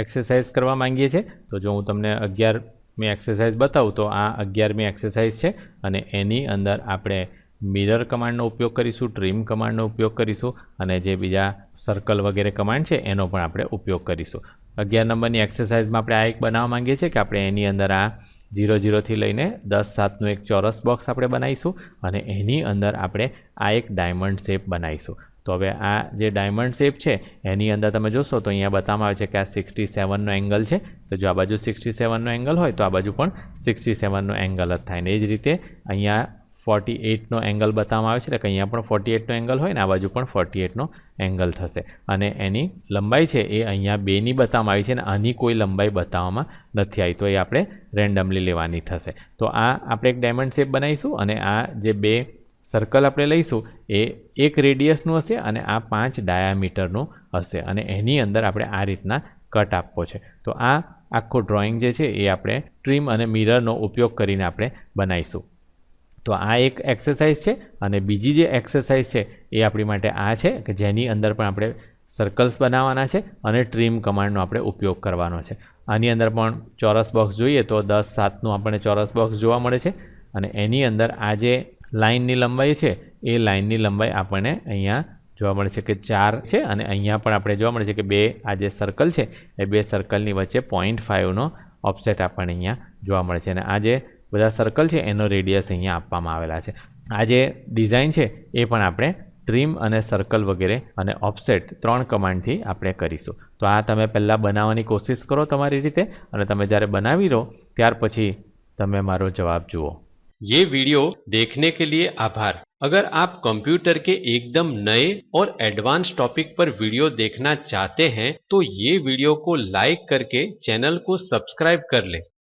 Exercise કરવા માંગીએ છીએ. તો જો હું તમને અગિયારમી એક્સરસાઇઝ બતાવું, તો આ અગિયારમી એક્સરસાઇઝ છે અને એની અંદર આપણે મિરર કમાન્ડનો ઉપયોગ કરીશું ટ્રીમ કમાન્ડનો ઉપયોગ કરીશું અને જે બીજા સર્કલ વગેરે કમાન્ડ છે, એનો પણ આપણે ઉપયોગ કરીશું. અગિયાર નંબરની એક્સરસાઇઝમાં આપણે આ એક બનાવવા માંગીએ છીએ કે આપણે એની અંદર આ જીરો જીરોથી લઈને દસ સાતનું એક ચોરસ બોક્સ આપણે બનાવીશું અને એની અંદર આપણે આ એક ડાયમંડ શેપ બનાવીશું. તો હવે આ જે ડાયમંડ શેપ છે, એની અંદર તમે જોશો તો અહીંયા બતાવવામાં આવે છે કે આ સિક્સટી સેવનનો એંગલ છે. તો જો આ બાજુ સિક્સટી સેવનનો એંગલ હોય તો આ બાજુ પણ સિક્સટી સેવનનો એંગલ જ થાય ને એ જ રીતે અહીંયા ફોર્ટી એઇટનો એંગલ બતાવવામાં આવે છે, એટલે કે અહીંયા પણ ફોર્ટી એઇટનો એંગલ હોય ને, આ બાજુ પણ ફોર્ટી એઇટનો એંગલ થશે. અને એની લંબાઈ છે એ અહીંયા બેની બતાવવામાં આવી છે અને આની કોઈ લંબાઈ બતાવવામાં નથી આવી. તો એ આપણે રેન્ડમલી લેવાની થશે. તો આ આપણે એક ડાયમંડ શેપ બનાવીશું અને આ જે બે સર્કલ આપણે લઈશું, એ એક રેડિયસનું હશે અને આ પાંચ ડાયામીટરનું હશે. અને એની અંદર આપણે આ રીતના કટ આપવો છે. તો આ આખું ડ્રોઈંગ જે છે એ આપણે ટ્રીમ અને મિરરનો ઉપયોગ કરીને આપણે બનાવીશું. તો આ એક એક્સરસાઇઝ છે અને બીજી જે એક્સરસાઇઝ છે એ આપણી માટે આ છે કે જેની અંદર પણ આપણે સર્કલ્સ બનાવવાના છે અને ટ્રીમ કમાન્ડનો આપણે ઉપયોગ કરવાનો છે. આની અંદર પણ ચોરસ બોક્સ જોઈએ તો દસ સાતનું આપણને ચોરસ બોક્સ જોવા મળે છે અને એની અંદર આ જે લાઇનની લંબાઈ છે એ લાઇનની લંબાઈ આપણને અહીંયા જોવા મળે છે કે ચાર છે અને અહીંયા પણ આપણે જોવા મળે છે કે બે આ જે સર્કલ છે એ બે સર્કલની વચ્ચે પોઈન્ટ ફાઇવનો ઓફસેટ આપણને અહીંયા જોવા મળે છે. અને આ જે બધા સર્કલ છે એનો રેડિયસ અહીંયા આપવામાં આવેલા છે આ જે ડિઝાઇન છે એ પણ આપણે ટ્રીમ અને સર્કલ વગેરે અને ઓફસેટ ત્રણ કમાન્ડથી આપણે કરીશું તો આ તમે પહેલાં બનાવવાની કોશિશ કરો તમારી રીતે અને તમે જ્યારે બનાવી લો ત્યાર પછી તમે મારો જવાબ જુઓ ये वीडियो देखने के लिए आभार अगर आप कंप्यूटर के एकदम नए और एडवांस टॉपिक पर वीडियो देखना चाहते हैं तो ये वीडियो को लाइक करके चैनल को सब्सक्राइब कर लें